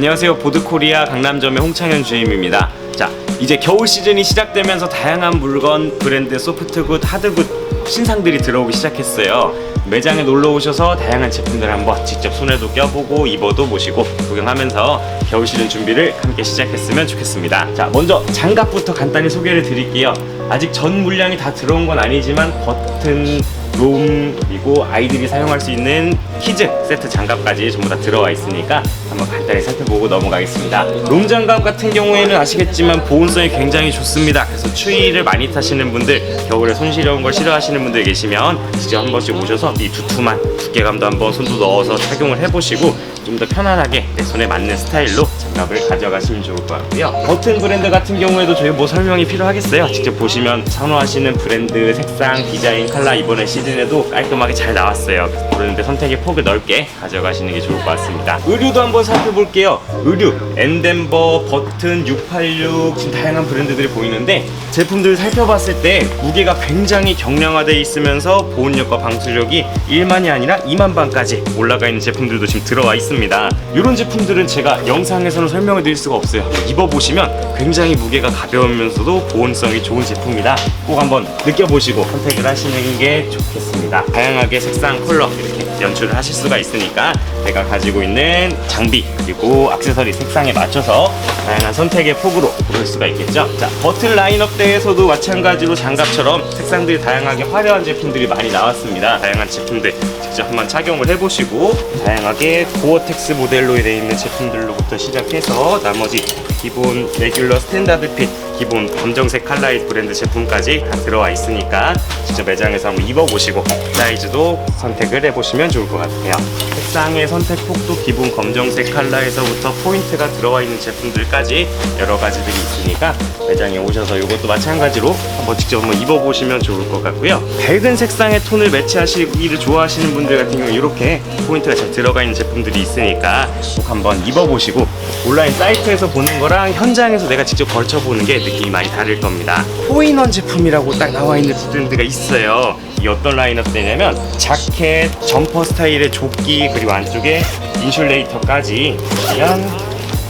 안녕하세요. 보드코리아 강남점의 홍창현 주임입니다. 자 이제 겨울 시즌이 시작되면서 다양한 물건 브랜드 소프트굿 하드굿 신상들이 들어오기 시작했어요. 매장에 놀러 오셔서 다양한 제품들 한번 직접 손에도 껴보고 입어도 보시고 구경하면서 겨울 시즌 준비를 함께 시작했으면 좋겠습니다. 자 먼저 장갑부터 간단히 소개를 드릴게요. 아직 전 물량이 다 들어온 건 아니지만 버튼 롬 그리고 아이들이 사용할 수 있는 키즈 세트 장갑까지 전부 다 들어와 있으니까 한번 간단히 살펴보고 넘어가겠습니다. 롬 장갑 같은 경우에는 아시겠지만 보온성이 굉장히 좋습니다. 그래서 추위를 많이 타시는 분들, 겨울에 손 시려운 걸 싫어하시는 분들 계시면 직접 한 번씩 오셔서 이 두툼한 두께감도 한번 손도 넣어서 착용을 해보시고 좀 더 편안하게 내 손에 맞는 스타일로 장갑을 가져가시면 좋을 것 같고요. 버튼 브랜드 같은 경우에도 저희 뭐 설명이 필요하겠어요. 직접 보시면 선호하시는 브랜드, 색상, 디자인, 컬러 이번에 시즌에도 깔끔하게 잘 나왔어요. 브랜드 선택의 폭을 넓게 가져가시는 게 좋을 것 같습니다. 의류도 한번 살펴볼게요. 의류, 엔덴버, 버튼, 686 지금 다양한 브랜드들이 보이는데 제품들 살펴봤을 때 무게가 굉장히 경량화되어 있으면서 보온력과 방수력이 1만이 아니라 2만 반까지 올라가 있는 제품들도 지금 들어와 있 습니다. 이런 제품들은 제가 영상에서는 설명을 드릴 수가 없어요. 입어보시면 굉장히 무게가 가벼우면서도 보온성이 좋은 제품이다. 꼭 한번 느껴보시고 선택을 하시는 게 좋겠습니다. 다양하게 색상, 컬러 이렇게 연출을 하실 수가 있으니까 제가 가지고 있는 장비 그리고 액세서리 색상에 맞춰서 다양한 선택의 폭으로 고를 수가 있겠죠. 자, 버튼 라인업 대에서도 마찬가지로 장갑처럼 색상들이 다양하게 화려한 제품들이 많이 나왔습니다. 다양한 제품들 직접 한번 착용을 해보시고 다양하게 고어텍스 모델로 되어 있는 제품들로부터 시작해서 나머지 기본 레귤러 스탠다드 핏 기본 검정색 칼라이트 브랜드 제품까지 다 들어와 있으니까 직접 매장에서 한번 입어보시고 사이즈도 선택을 해보시면 좋을 것 같아요. 색상의 선택 폭도 기본 검정색 컬러에서부터 포인트가 들어와 있는 제품들까지 여러 가지들이 있으니까 매장에 오셔서 이것도 마찬가지로 한번 직접 한번 입어보시면 좋을 것 같고요. 밝은 색상의 톤을 매치하시기를 좋아하시는 분들 같은 경우 이렇게 포인트가 잘 들어가 있는 제품들이 있으니까 꼭 한번 입어보시고 온라인 사이트에서 보는 거랑 현장에서 내가 직접 걸쳐보는 게 느낌이 많이 다를 겁니다. 포인원 제품이라고 딱 나와 있는 브랜드가 있어요. 이 어떤 라인업되냐면 자켓, 점퍼 스타일의 조끼 그리고 안쪽에 인슐레이터까지 이런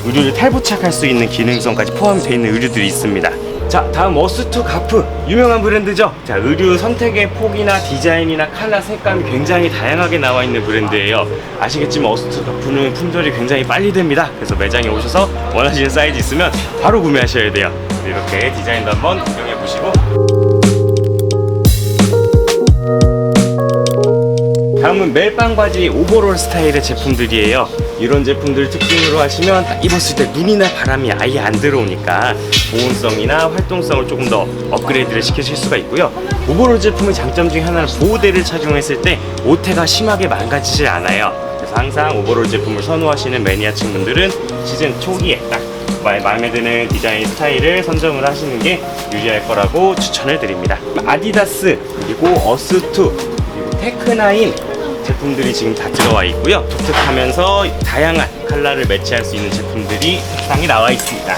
의류를 탈부착할 수 있는 기능성까지 포함되어 있는 의류들이 있습니다. 자 다음 어스투 가프. 유명한 브랜드죠? 자 의류 선택의 폭이나 디자인이나 컬러 색감이 굉장히 다양하게 나와 있는 브랜드예요. 아시겠지만 어스투 가프는 품절이 굉장히 빨리 됩니다. 그래서 매장에 오셔서 원하시는 사이즈 있으면 바로 구매하셔야 돼요. 이렇게 디자인도 한번 구경해 보시고 다음은 멜빵 바지 오버롤 스타일의 제품들이에요. 이런 제품들 특징으로 하시면 딱 입었을 때 눈이나 바람이 아예 안 들어오니까 보온성이나 활동성을 조금 더 업그레이드를 시키실 수가 있고요. 오버롤 제품의 장점 중에 하나는 보호대를 착용했을 때 오태가 심하게 망가지질 않아요. 그래서 항상 오버롤 제품을 선호하시는 매니아층 분들은 시즌 초기에 딱 마- 마음에 드는 디자인 스타일을 선점을 하시는 게 유리할 거라고 추천을 드립니다. 아디다스 그리고 어스투 그리고 테크나인 제품들이 지금 다 들어와 있고요. 독특하면서 다양한 컬러를 매치할 수 있는 제품들이 상이 나와 있습니다.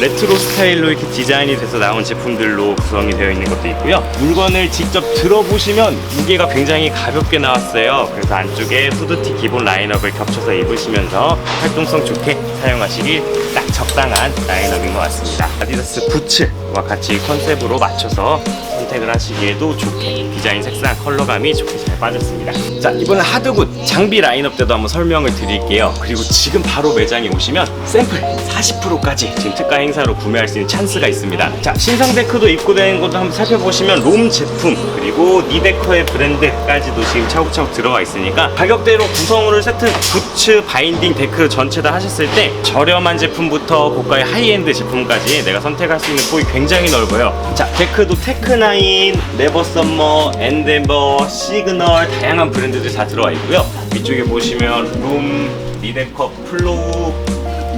레트로 스타일로 이렇게 디자인이 돼서 나온 제품들로 구성이 되어 있는 것도 있고요. 물건을 직접 들어보시면 무게가 굉장히 가볍게 나왔어요. 그래서 안쪽에 후드티 기본 라인업을 겹쳐서 입으시면서 활동성 좋게 사용하시기 딱 적당한 라인업인 것 같습니다. 아디다스 부츠와 같이 컨셉으로 맞춰서 선택을 하시기에도 좋게 디자인 색상 컬러감이 좋게 잘 빠졌습니다. 자 이번엔 하드굿 장비 라인업 때도 한번 설명을 드릴게요. 그리고 지금 바로 매장에 오시면 샘플 40%까지 지금 특가 행사로 구매할 수 있는 찬스가 있습니다. 자 신상 데크도 입고된 것도 한번 살펴보시면 롬 제품 그리고 니데커의 브랜드까지도 지금 차곡차곡 들어와 있으니까 가격대로 구성으로 세트 부츠 바인딩 데크 전체 다 하셨을 때 저렴한 제품부터 고가의 하이엔드 제품까지 내가 선택할 수 있는 폭이 굉장히 넓어요. 자 데크도 테크나인, 네버썸머, 엔데버, 시그널 다양한 브랜드들 다 들어와 있고요. 위쪽에 보시면 룸, 니데커, 플로우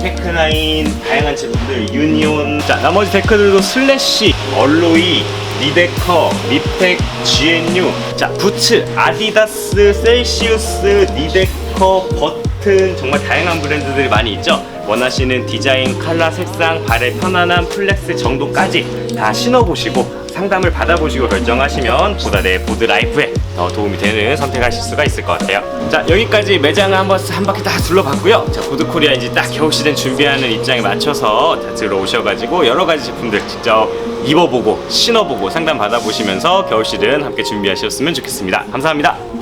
테크나인 다양한 제품들 유니온 자 나머지 데크들도 슬래시 얼로이 니데커 리팩 GNU 자 부츠 아디다스 셀시우스 니데커 버튼 정말 다양한 브랜드들이 많이 있죠. 원하시는 디자인, 컬러, 색상, 발의 편안함, 플렉스 정도까지 다 신어보시고 상담을 받아보시고 결정하시면 보다 내 보드 라이프에 더 도움이 되는 선택하실 수가 있을 것 같아요. 자 여기까지 매장을 한번 한 바퀴 다 둘러봤고요. 자 보드 코리아 이제 딱 겨울 시즌 준비하는 입장에 맞춰서 다 들어오셔가지고 여러 가지 제품들 직접 입어보고 신어보고 상담 받아보시면서 겨울 시즌 함께 준비하셨으면 좋겠습니다. 감사합니다.